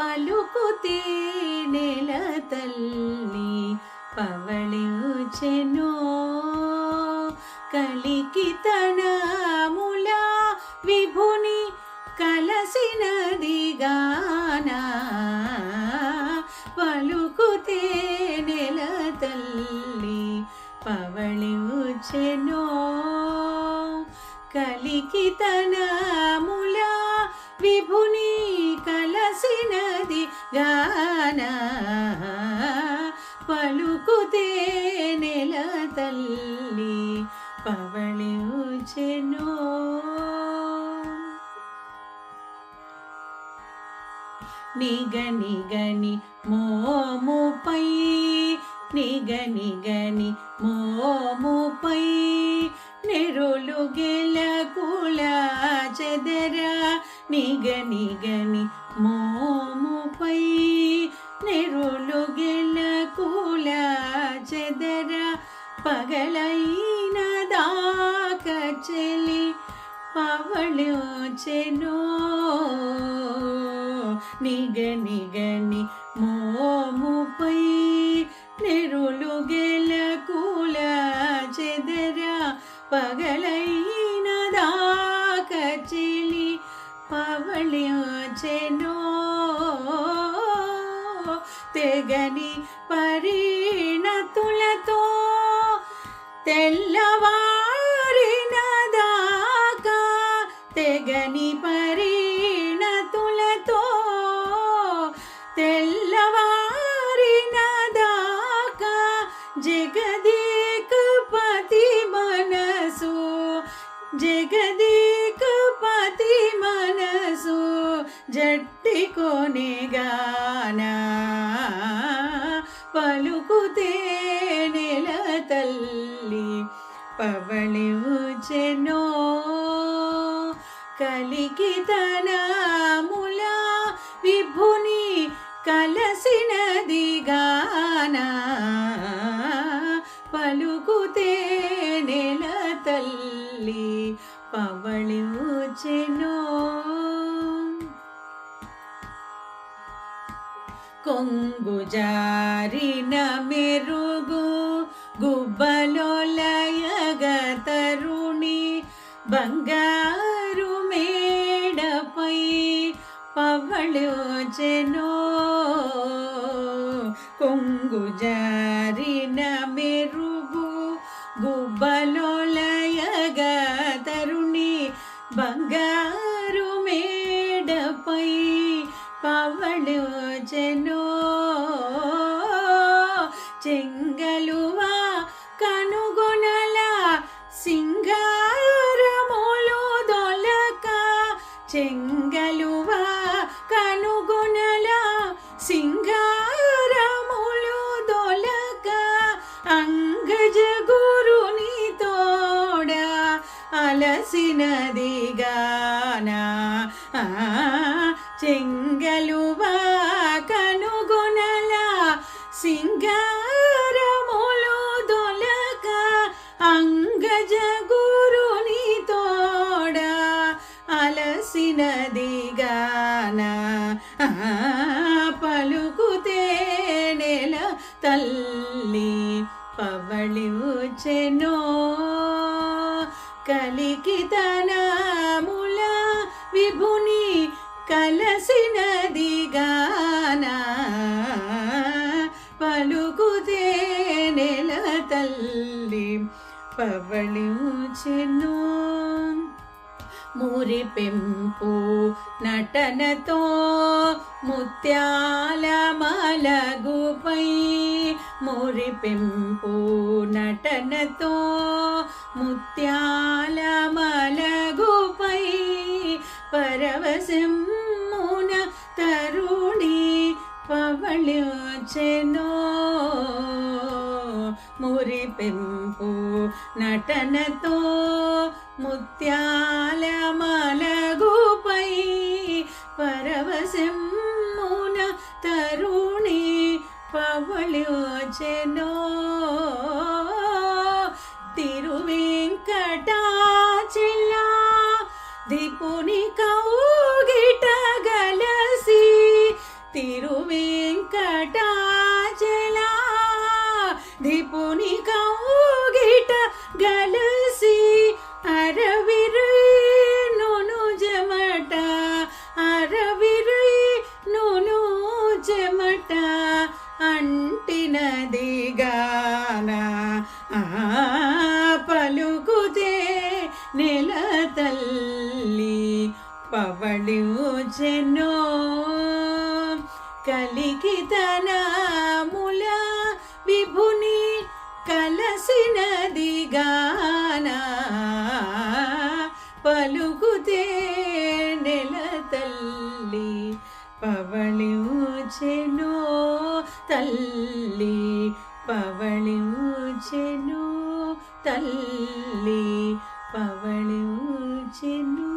పలుకుతే నెల తల్లి పవళించెను. కలికి తనముల విభుని కలసినది పలుకుతే నెల తల్లి పవళించెను. కలికి తనముల విభుని గాన పలుకుతే నెల తల్లి పవళించెనో. నిగనిగని మోముపై నిగనిగని మోముపై నెరులు గెల కుల చెదరా నిగని గని మో నిగనిగని మోముపై నెరులు గెలకుల చెదర పగలైన దాక చెలి పవళచెనో నిగనిగని మోముపై నెరులు గెలకుల చెదర పగలైన దాక చెలి పవళచెనో తెగని పరిణతులతో తెల్లవారిన దాకా తెగని పరిణతులతో తెల్లవారిన దాకా జగదేకపతి మనసు జగదేకపతి మనసు జట్టి కొనిగానా తేనెల తల్లి పవళించెనో కలికి తనముల విభుని కలసినది పలుకుతేనెల పలుకుతే నెల తల్లి పవళించెనో కొంగు జారిన మెరుగు గుబ్బలొలయగ తరుణి బంగారు మేడపై పవళోచనో కొంగు జారిన మెరుగు గుబ్బలొలయగ తరుణి బంగారు మేడపై పవళోచనో చెంగలువా కనుగొనల సింగారములు దొలక అంగజ గురుని తోడ అలసినదిగాన చెంగలువా కనుగొనల సింగా పలుకుతే నెల తల్లి పవళించెనో కలికి కలికితనముల విభుని కలసినది గానా. పలుకుతే నెల తల్లి పవళించెనో మురి పెంపు నటనతో ముత్యాల మలగుపై మురి పెంపు నటనతో ముత్యాల మలగుపై పరవశమున తరుణి పవళ్యోచెనో మురి పెంపు నటనతో ముత్యాల మలగుపై పరవశమున తరుణి పవళ్యోచెనో నెల తల్లి పవడించెనో కలికితనాముల విభుని కలసినదిగాన పలుకుతే నెల తల్లి పవళించెనో తల్లి పవళించెనో తల్లి పవళించెనో